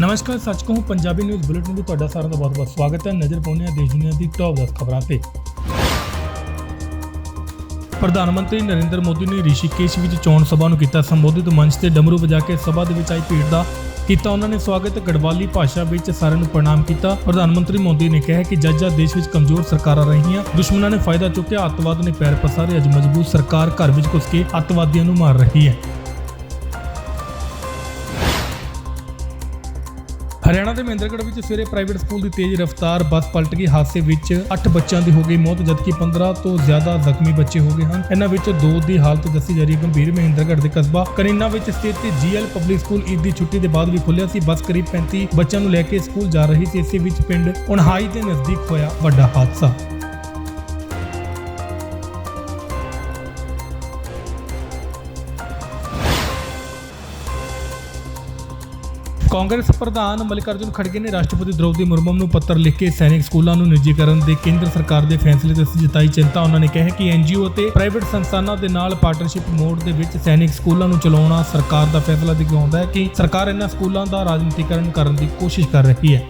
ਨਮਸਕਾਰ, ਸੱਚ ਕਹੂੰ, ਪੰਜਾਬੀ ਨਿਊਜ਼ ਬੁਲੇਟਿਨ ਵਿੱਚ ਤੁਹਾਡਾ ਸਾਰਿਆਂ ਦਾ ਬਹੁਤ-ਬਹੁਤ ਸਵਾਗਤ ਹੈ। ਨਜ਼ਰ ਪਾਉਂਦੇ ਹਾਂ ਦੇਸ਼ ਦੁਨੀਆ ਦੀ ਟੌਪ 10 ਖਬਰਾਂ ਤੇ। ਪ੍ਰਧਾਨ ਮੰਤਰੀ ਨਰਿੰਦਰ ਮੋਦੀ ਨੇ ਰਿਸ਼ੀਕੇਸ਼ ਵਿੱਚ ਚੋਣ ਸਭਾ ਨੂੰ ਕੀਤਾ ਸੰਬੋਧਿਤ। ਮੰਚ ਤੇ ਡਮਰੂ ਵਜਾ ਕੇ ਸਭਾ ਦੇ ਵਿੱਚ ਆਈ ਭੀੜ ਦਾ ਕੀਤਾ ਉਹਨਾਂ ਨੇ ਸਵਾਗਤ। ਗੜਵਾਲੀ ਭਾਸ਼ਾ ਵਿੱਚ ਸਾਰਿਆਂ ਨੂੰ ਪ੍ਰਣਾਮ ਕੀਤਾ। ਪ੍ਰਧਾਨ ਮੰਤਰੀ ਮੋਦੀ ਨੇ ਕਿਹਾ ਕਿ ਜੱਜਾ ਦੇਸ਼ ਵਿੱਚ ਕਮਜ਼ੋਰ ਸਰਕਾਰਾਂ ਰਹੀਆਂ। ਦੁਸ਼ਮਣਾਂ ਨੇ ਫਾਇਦਾ ਚੁੱਕਿਆ। ਅੱਤਵਾਦ ਨੇ ਪੈਰ ਪਸਾਰੇ। ਅੱਜ ਮਜ਼ਬੂਤ ਸਰਕਾਰ ਘਰ ਵਿੱਚ ਘੁਸ ਕੇ ਅੱਤਵਾਦੀਆਂ ਨੂੰ ਮਾਰ ਰਹੀ ਹੈ। ਹਰਿਆਣਾ ਦੇ ਮਹਿੰਦਰਗੜ੍ਹ ਵਿੱਚ ਸਵੇਰੇ ਪ੍ਰਾਈਵੇਟ ਸਕੂਲ ਦੀ ਤੇਜ਼ ਰਫ਼ਤਾਰ ਬੱਸ ਪਲਟ ਗਈ। ਹਾਦਸੇ ਵਿੱਚ 8 ਬੱਚਿਆਂ ਦੀ ਹੋ ਗਈ ਮੌਤ, ਜਦਕਿ 15 ਤੋਂ ਜ਼ਿਆਦਾ ਜ਼ਖਮੀ ਬੱਚੇ ਹੋ ਗਏ ਹਨ। ਇਹਨਾਂ ਵਿੱਚ ਦੋ ਦੀ ਹਾਲਤ ਦੱਸੀ ਜਾ ਰਹੀ ਹੈ। ਗੰਭੀਰ ਮਹਿੰਦਰਗੜ੍ਹ ਦੇ ਕਸਬਾ ਕਰੀਨਾ ਵਿੱਚ ਸਥਿਤ ਜੀਐਲ ਪਬਲਿਕ ਸਕੂਲ ਈਦ ਦੀ ਛੁੱਟੀ ਦੇ ਬਾਅਦ ਵੀ ਖੁੱਲਿਆ ਸੀ। ਬੱਸ ਕਰੀਬ 35 ਬੱਚਿਆਂ ਨੂੰ ਲੈ ਕੇ ਸਕੂਲ ਜਾ ਰਹੀ ਸੀ। ਇਸੇ ਵਿੱਚ ਪਿੰਡ ਉਨਹਾਈ ਦੇ ਨਜ਼ਦੀਕ ਹੋਇਆ ਵੱਡਾ ਹਾਦਸਾ। ਕਾਂਗਰਸ ਪ੍ਰਧਾਨ ਮਲਿਕਾਰਜੁਨ ਖੜਗੇ ਨੇ ਰਾਸ਼ਟਰਪਤੀ ਦ੍ਰੋਪਦੀ ਮੁਰਮੂ ਨੂੰ ਪੱਤਰ ਲਿਖ ਕੇ ਸੈਨਿਕ ਸਕੂਲਾਂ ਨੂੰ ਨਿੱਜੀਕਰਨ ਦੇ ਕੇਂਦਰ ਸਰਕਾਰ ਦੇ ਫੈਸਲੇ ਤੇ ਜਤਾਈ ਚਿੰਤਾ। ਉਹਨਾਂ ਨੇ ਕਿਹਾ ਕਿ ਐਨਜੀਓ ਅਤੇ ਪ੍ਰਾਈਵੇਟ ਸੰਸਥਾਨਾਂ ਦੇ ਨਾਲ ਪਾਰਟਨਰਸ਼ਿਪ ਮੋਡ ਦੇ ਵਿੱਚ ਸੈਨਿਕ ਸਕੂਲਾਂ ਨੂੰ ਚਲਾਉਣਾ ਸਰਕਾਰ ਦਾ ਫੈਸਲਾ ਦਿਖਾਉਂਦਾ ਹੈ ਕਿ ਸਰਕਾਰ ਇਹਨਾਂ ਸਕੂਲਾਂ ਦਾ ਰਾਜਨੀਤੀਕਰਨ ਕਰਨ ਦੀ ਕੋਸ਼ਿਸ਼ ਕਰ ਰਹੀ ਹੈ।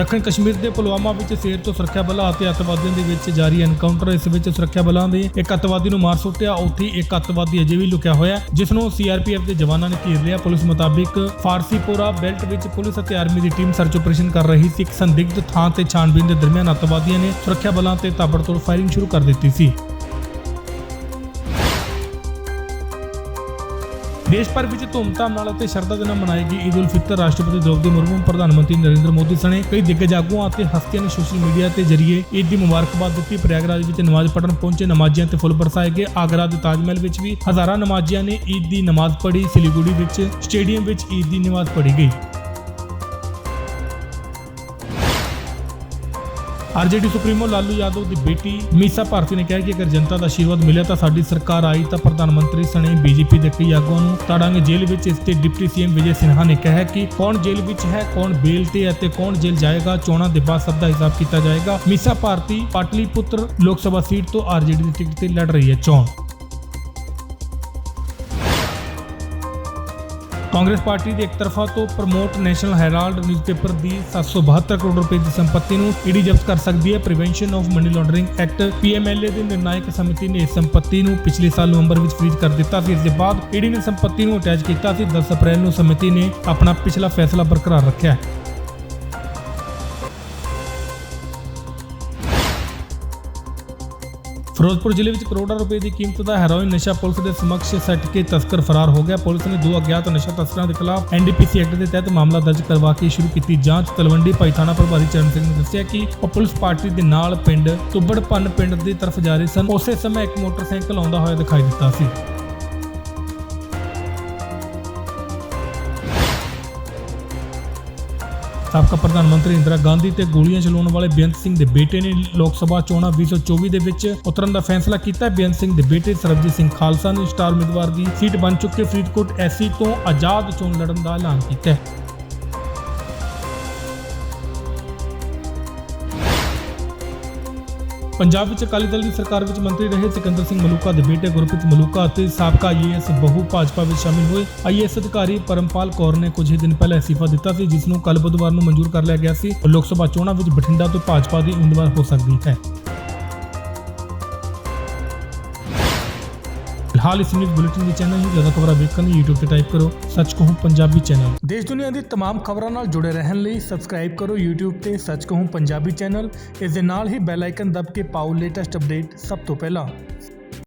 ਦੱਖਣ ਕਸ਼ਮੀਰ ਦੇ ਪੁਲਵਾਮਾ ਵਿੱਚ ਸੇਰ ਤੋਂ ਸੁਰੱਖਿਆ ਬਲਾਂ ਅਤੇ ਅੱਤਵਾਦੀਆਂ ਦੇ ਵਿੱਚ ਜਾਰੀ ਐਨਕਾਊਂਟਰ ਇਸ ਵਿੱਚ ਸੁਰੱਖਿਆ ਬਲਾਂ ਦੇ ਇੱਕ ਅੱਤਵਾਦੀ ਨੂੰ ਮਾਰ ਸੁੱਟਿਆ। ਉੱਥੇ ਇੱਕ ਅੱਤਵਾਦੀ ਅਜੇ ਵੀ ਲੁਕਿਆ ਹੋਇਆ ਹੈ, ਜਿਸ ਨੂੰ ਸੀਆਰਪੀਐਫ ਦੇ ਜਵਾਨਾਂ ਨੇ ਘੇਰ ਲਿਆ। ਪੁਲਿਸ ਮੁਤਾਬਿਕ ਫਾਰਸੀਪੁਰਾ ਬੈਲਟ ਵਿੱਚ ਪੁਲਿਸ ਅਤੇ ਆਰਮੀ ਦੀ ਟੀਮ ਸਰਚ ਆਪਰੇਸ਼ਨ ਕਰ ਰਹੀ ਸੀ। ਇੱਕ ਸੰਦਿਗਧ ਥਾਂ ਤੇ ਛਾਣਬੀਨ ਦੇ ਦਰਮਿਆਨ ਅੱਤਵਾਦੀਆਂ ਨੇ ਸੁਰੱਖਿਆ ਬਲਾਂ ਤੇ ਤਾਬੜਤੋੜ ਫਾਇਰਿੰਗ ਸ਼ੁਰੂ ਕਰ ਦਿੱਤੀ ਸੀ। ਦੇਸ਼ ਭਰ ਵਿੱਚ ਧੂਮਧਾਮ ਨਾਲ ਅਤੇ ਸ਼ਰਧਾ ਦੇ ਨਾਲ ਮਨਾਈ ਗਈ ਈਦ ਉਲ ਫਿਤਰ, ਰਾਸ਼ਟਰਪਤੀ ਦ੍ਰੋਪਦੀ ਮੁਰਮੂ, ਪ੍ਰਧਾਨ ਮੰਤਰੀ ਨਰਿੰਦਰ ਮੋਦੀ ਸਣੇ ਕਈ ਦਿੱਗਜ ਆਗੂਆਂ ਅਤੇ ਹਸਤੀਆਂ ਨੇ ਸੋਸ਼ਲ ਮੀਡੀਆ ਤੇ ਜਰੀਏ ਈਦ ਦੀ ਮੁਬਾਰਕਬਾਦ ਦਿੱਤੀ। ਪ੍ਰਯਾਗਰਾਜ ਵਿੱਚ ਨਮਾਜ਼ ਪੜ੍ਹਨ ਪਹੁੰਚੇ ਨਮਾਜ਼ੀਆਂ ਤੇ ਫੁੱਲ ਬਰਸਾਏ ਗਏ। ਆਗਰਾ ਦੇ ਤਾਜ ਮਹਿਲ ਵਿੱਚ ਵੀ ਹਜ਼ਾਰਾਂ ਨਮਾਜ਼ੀਆਂ ਨੇ ਈਦ ਦੀ ਨਮਾਜ਼ ਪੜ੍ਹੀ। ਸਿਲੀਗੁੜੀ ਵਿੱਚ, ਸਟੇਡੀਅਮ ਵਿੱਚ ਈਦ ਦੀ ਨਮਾਜ਼ ਪੜ੍ਹੀ ਗਈ। ਆਰਜੇਡੀ ਸੁਪਰੀਮੋ ਲਾਲੂ ਯਾਦਵ ਦੀ ਬੇਟੀ ਮੀਸਾ ਭਾਰਤੀ ਨੇ ਕਿਹਾ ਕਿ ਅਗਰ ਜਨਤਾ ਦਾ ਆਸ਼ੀਰਵਾਦ ਮਿਲਿਆ ਤਾਂ ਸਾਡੀ ਸਰਕਾਰ ਆਈ ਤਾਂ ਪ੍ਰਧਾਨ ਮੰਤਰੀ ਸਣੇ ਬੀਜੇਪੀ ਦੇ ਕਈ ਆਗੂਆਂ ਨੂੰ ਤਾੜਾਂਗੇ ਜੇਲ੍ਹ ਵਿੱਚ। ਇਸ ਤੇ ਡਿਪਟੀ ਸੀਐਮ ਵਿਜੇ ਸਿਨਹਾ ਨੇ ਕਿਹਾ ਕਿ ਕੌਣ ਜੇਲ੍ਹ ਵਿੱਚ ਹੈ, ਕੌਣ ਬੇਲ ਤੇ ਹੈ ਤੇ ਕੌਣ ਜੇਲ੍ਹ ਜਾਏਗਾ, ਚੋਣਾਂ ਦੇ ਬਾਅਦ ਸਭ ਦਾ ਹਿਸਾਬ ਕੀਤਾ ਜਾਏਗਾ। ਮੀਸਾ ਭਾਰਤੀ ਪਾਟਲੀਪੁੱਤਰ ਲੋਕ ਸਭਾ ਸੀਟ ਤੋਂ ਆਰਜੇਡੀ ਦੀ ਟਿਕਟ ਤੇ ਲੜ ਰਹੀ ਹੈ ਚੋਣ। ਕਾਂਗਰਸ ਪਾਰਟੀ ਦੇ ਇੱਕ ਤਰਫਾ ਤੋਂ ਪ੍ਰਮੋਟ ਨੈਸ਼ਨਲ ਹੈਰਾਲਡ ਨਿਊਜ਼ਪੇਪਰ ਦੀ 772 ਕਰੋੜ ਰੁਪਏ ਦੀ ਸੰਪਤੀ ਨੂੰ ਈਡੀ ਜ਼ਬਤ ਕਰ ਸਕਦੀ ਹੈ। Prevention of money laundering act PMLA ਦੀ ਨਿਰਣਾਇਕ ਸਮਿਤੀ ਨੇ ਇਸ ਸੰਪਤੀ ਨੂੰ ਪਿਛਲੇ ਸਾਲ ਨਵੰਬਰ ਵਿੱਚ ਫ੍ਰੀਜ਼ ਕਰ ਦਿੱਤਾ ਸੀ। ਇਸ ਦੇ ਬਾਅਦ ਈਡੀ ਨੇ ਸੰਪਤੀ ਨੂੰ ਅਟੈਚ ਕੀਤਾ ਸੀ। 10 ਅਪ੍ਰੈਲ ਨੂੰ ਸਮਿਤੀ ਨੇ ਆਪਣਾ ਪਿਛਲਾ ਫੈਸਲਾ ਬਰਕਰਾਰ ਰੱਖਿਆ। ਹੈ ਫਿਰੋਜ਼ਪੁਰ ਜ਼ਿਲ੍ਹੇ ਵਿੱਚ ਕਰੋੜਾਂ ਰੁਪਏ ਦੀ ਕੀਮਤ ਦਾ ਹੈਰੋਇਨ ਨਸ਼ਾ ਪੁਲਿਸ ਦੇ ਸਮਕਸ਼ ਸੱਟ ਕੇ ਤਸਕਰ ਫਰਾਰ ਹੋ ਗਿਆ। ਪੁਲਿਸ ਨੇ ਦੋ ਅਗਿਆਤ ਨਸ਼ਾ ਤਸਕਰਾਂ ਦੇ ਖਿਲਾਫ ਐਨਡੀਪੀਸੀ ਐਕਟ ਦੇ ਤਹਿਤ ਮਾਮਲਾ ਦਰਜ ਕਰਵਾ ਕੇ ਸ਼ੁਰੂ ਕੀਤੀ ਜਾਂਚ। ਤਲਵੰਡੀ ਭਾਈ ਥਾਣਾ ਪ੍ਰਭਾਰੀ ਚਰਨ ਸਿੰਘ ਨੇ ਦੱਸਿਆ ਕਿ ਉਹ ਪੁਲਿਸ ਪਾਰਟੀ ਦੇ ਨਾਲ ਪਿੰਡ ਤੁੱਬੜਪੰਨ ਪਿੰਡ ਦੀ ਤਰਫ ਜਾ ਰਹੇ ਸਨ। ਉਸੇ ਸਮੇਂ ਇੱਕ ਮੋਟਰਸਾਈਕਲ ਆਉਂਦਾ ਹੋਇਆ ਦਿਖਾਈ ਦਿੱਤਾ ਸੀ। ਸਾਬਕਾ ਪ੍ਰਧਾਨ ਮੰਤਰੀ ਇੰਦਰਾ ਗਾਂਧੀ ਤੇ ਗੋਲੀਆਂ ਚਲਾਉਣ ਵਾਲੇ ਬੇਅੰਤ ਸਿੰਘ ਦੇ ਬੇਟੇ ਨੇ ਲੋਕ ਸਭਾ ਚੋਣਾਂ 2024 ਦੇ ਵਿੱਚ ਉਤਰਨ ਦਾ ਫੈਸਲਾ ਕੀਤਾ। ਬੇਅੰਤ ਸਿੰਘ ਦੇ ਬੇਟੇ ਸਰਬਜੀਤ ਸਿੰਘ ਖਾਲਸਾ ਨੇ ਸਟਾਰ ਉਮੀਦਵਾਰ ਦੀ ਸੀਟ ਬਣ ਚੁੱਕੇ ਫਰੀਦਕੋਟ ਐਸਸੀ ਤੋਂ ਆਜ਼ਾਦ ਚੋਣ ਲੜਨ ਦਾ ਐਲਾਨ ਕੀਤਾ ਹੈ। ਪੰਜਾਬ ਵਿੱਚ ਅਕਾਲੀ ਦਲ ਦੀ ਸਰਕਾਰ ਵਿੱਚ ਮੰਤਰੀ ਰਹੇ ਸਿਕੰਦਰ ਸਿੰਘ ਮਲੂਕਾ ਦੇ ਬੇਟੇ ਗੁਰਪ੍ਰੀਤ ਮਲੂਕਾ ਅਤੇ ਸਾਬਕਾ ਆਈਏਐਸ ਬਹੁ ਭਾਜਪਾ ਵਿੱਚ ਸ਼ਾਮਿਲ ਹੋਏ। ਆਈਏਐਸ ਅਧਿਕਾਰੀ ਪਰਮਪਾਲ ਕੌਰ ਨੇ ਕੁਝ ਹੀ ਦਿਨ ਪਹਿਲਾਂ ਅਸਤੀਫਾ ਦਿੱਤਾ ਸੀ, ਜਿਸ ਨੂੰ ਕੱਲ ਬੁੱਧਵਾਰ ਨੂੰ ਮਨਜ਼ੂਰ ਕਰ ਲਿਆ ਗਿਆ ਸੀ। ਉਹ ਲੋਕ ਸਭਾ ਚੋਣਾਂ ਵਿੱਚ ਬਠਿੰਡਾ ਤੋਂ ਭਾਜਪਾ ਦੀ ਉਮੀਦਵਾਰ ਹੋ ਸਕਦੀ ਹੈ। ਫਿਲਹਾਲ ਇਸ ਨਿਊਜ਼ ਬੁਲੇਟਿਨ ਦੇ ਚੈਨਲ ਨੂੰ ਜ਼ਿਆਦਾ ਖਬਰਾਂ ਵੇਖਣ ਲਈ YouTube ਤੇ ਟਾਈਪ ਕਰੋ ਸੱਚ ਕਹੂੰ ਪੰਜਾਬੀ ਚੈਨਲ ਦੇਸ਼ ਦੁਨੀਆ ਦੀ तमाम ਖਬਰਾਂ ਨਾਲ ਜੁੜੇ ਰਹਿਣ ਲਈ ਸਬਸਕ੍ਰਾਈਬ ਕਰੋ YouTube ਤੇ ਸੱਚ ਕਹੂੰ ਪੰਜਾਬੀ ਚੈਨਲ ਇਸ ਦੇ ਨਾਲ ਹੀ ਬੈਲ ਆਈਕਨ ਦਬ ਕੇ ਪਾਓ ਲੇਟੈਸਟ ਅਪਡੇਟ ਸਭ ਤੋਂ ਪਹਿਲਾਂ